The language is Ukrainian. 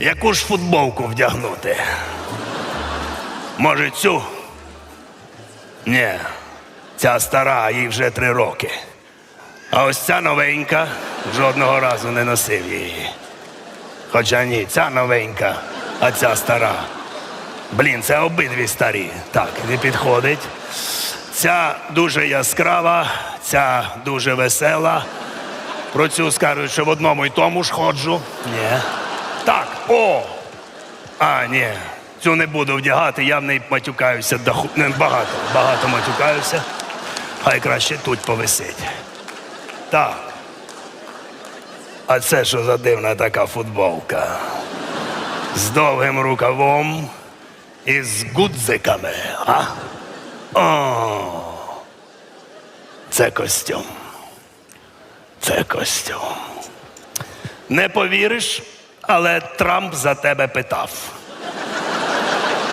Яку ж футболку вдягнути? Може, цю? Ні, ця стара, їй вже три роки. А ось ця новенька жодного разу не носив її. Хоча ні, ця новенька, а ця стара. Блін, це обидві старі. Так, не підходить. Ця дуже яскрава, ця дуже весела. Про цю скажуть, що в одному й тому ж ходжу. Ні. О! А, ні. Цю не буду вдягати, я в неї матюкаюся до не, багато, багато матюкаюся. Хай краще тут повисить. Так. А це що за дивна така футболка? З довгим рукавом і з гудзиками, а? О, це костюм. Це костюм. Не повіриш, але Трамп за тебе питав.